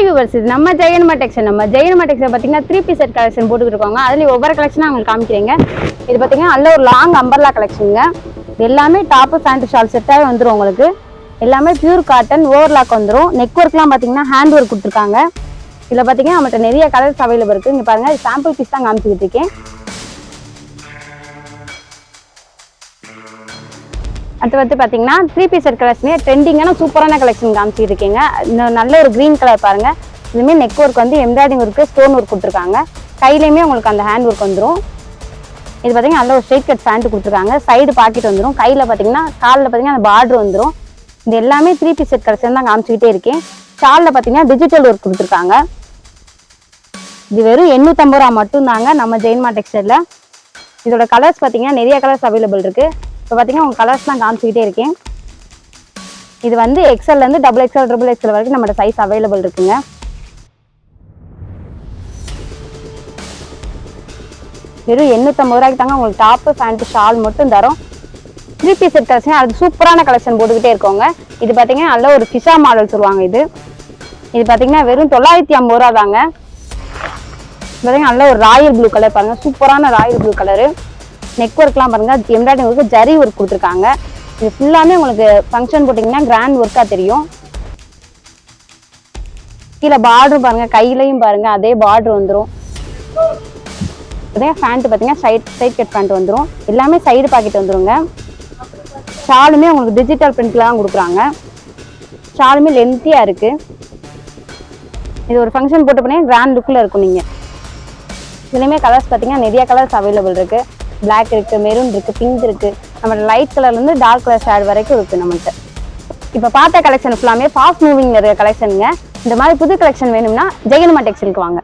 Hi viewers இது நம்ம ஜெயன்மா டெக்ஷன் நம்ம ஜெயன்மா டெக்ஷன் பார்த்தீங்கன்னா த்ரீ பீஸ் செட் கலெக்ஷன் போட்டுக்கிட்டு இருக்கோங்க அதுலேயும் ஒவ்வொரு கலெக்ஷனாக உங்களுக்கு காமிக்கிறீங்க. இது பார்த்தீங்கன்னா நல்ல ஒரு லாங் அம்பர்லா கலெக்ஷனுங்க இது எல்லாமே டாப்பு ஃபேண்ட் ஷால் செட்டாகவே வந்துடும் உங்களுக்கு. எல்லாமே பியூர் காட்டன் ஓவர்லாக் வந்துடும் நெக் ஒர்க்லாம் பார்த்தீங்கன்னா ஹேண்ட் ஒர்க் கொடுத்துருக்காங்க. இதில் பார்த்தீங்கன்னா நம்மகிட்ட நிறைய கலர்ஸ் அவைலபிள் இருக்குது இங்கே பாருங்கள் சாம்பிள் பீஸ் தான் காமிச்சிக்கிட்டு இருக்கேன். அடுத்து வந்து பார்த்தீங்கன்னா த்ரீ பீஸ் செட் கலெக்ஷனே ட்ரெண்டிங்கான சூப்பரான கலெக்ஷன் காமிச்சிருக்கீங்க. இந்த நல்ல ஒரு க்ரீன் கலர் பாருங்கள் இதுவுமே நெக் ஒர்க் வந்து எம்ப்ராய்டிங் ஒர்க்கு ஸ்டோன் ஒர்க் கொடுத்துருக்காங்க. கையிலையுமே உங்களுக்கு அந்த ஹேண்ட் ஒர்க் வந்துடும் இது பார்த்தீங்கன்னா நல்ல ஒரு ஸ்ட்ரெயிட் கட் ஃபேண்ட் கொடுத்துருக்காங்க. சைடு பாக்கெட் வந்துடும் கையில் பார்த்தீங்கன்னா காலில் பார்த்தீங்கன்னா அந்த பார்டர் வந்துடும் இது எல்லாமே த்ரீ பீஸ் செட் கலெக்ஷன் தான் காமிச்சிக்கிட்டே இருக்கேன். ஷாலில் பார்த்தீங்கன்னா டிஜிட்டல் ஒர்க் கொடுத்துருக்காங்க. இது வெறும் எண்ணூற்றம்பது ரூபா மட்டும்தாங்க நம்ம ஜெயின்மா டெக்ஸ்டைலில் இதோட கலர்ஸ் பார்த்தீங்கன்னா நிறைய கலர்ஸ் அவைலபிள் இருக்குது இப்போ பார்த்தீங்கன்னா உங்கள் கலர்ஸ் தான் காமிச்சிக்கிட்டே இருக்கேன். இது வந்து எக்ஸல்லேருந்து டபுள் எக்ஸல் ட்ரிபிள் எக்ஸல் வரைக்கும் நம்மளோட சைஸ் அவைலபிள் இருக்குங்க. வெறும் எண்ணூற்றம்பது ரூபாய்க்கு தாங்க உங்களுக்கு டாப்பு ஃபேண்ட்டு ஷால் மட்டும் தரும். த்ரீ பீஸ் செட் கலெக்ஷன் அது சூப்பரான கலெக்ஷன் போட்டுக்கிட்டே இருக்கோங்க. இது பார்த்தீங்கன்னா நல்ல ஒரு ஃபிஷா மாடல் சொல்லுவாங்க இது. இது பார்த்தீங்கன்னா வெறும் தொள்ளாயிரத்தி ஐம்பது ரூபா தாங்க. பார்த்தீங்கன்னா நல்ல ஒரு ராயல் ப்ளூ கலர் பாருங்கள் சூப்பரான ராயல் ப்ளூ கலரு நெக் ஒர்க்லாம் பாருங்கள் எம்ப்ராய்டிங் ஒர்க்கு ஜரி ஒர்க் கொடுத்துருக்காங்க. இது ஃபுல்லாமே உங்களுக்கு ஃபங்க்ஷன் போட்டிங்கன்னா கிராண்ட் ஒர்க்காக தெரியும். கீழே பார்டர் பாருங்கள் கையிலையும் பாருங்கள் அதே பார்டர் வந்துடும் அதே ஃபேண்ட்டு பார்த்தீங்கன்னா சைட் சைட் கட் ஃபேண்ட் வந்துடும் எல்லாமே சைடு பாக்கெட் வந்துடுங்க ஷாலுமே உங்களுக்கு டிஜிட்டல் பிரிண்ட்ல தான் கொடுக்குறாங்க. ஷாலுமே லென்த்தியாக இருக்குது இது ஒரு ஃபங்க்ஷன் போட்டு பண்ணி கிராண்ட் லுக்கில் இருக்கும் நீங்கள் இதுலேயுமே கலர்ஸ் பார்த்தீங்கன்னா நிறைய கலர்ஸ் அவைலபிள் இருக்குது பிளாக் இருக்குது மெரூன் இருக்குது பிங்க் இருக்குது நம்ம லைட் கலர்லேருந்து டார்க் கலர் ஷேட் வரைக்கும் இருக்குது நம்மகிட்ட இப்போ பார்த்த கலெக்ஷன் ஃபுல்லாமே ஃபாஸ்ட் மூவிங் இருக்கிற கலெக்ஷனுங்க இந்த மாதிரி புது கலெக்ஷன் வேணும்னா ஜெயனுமா டெக்ஸ்டைலுக்கு வாங்க.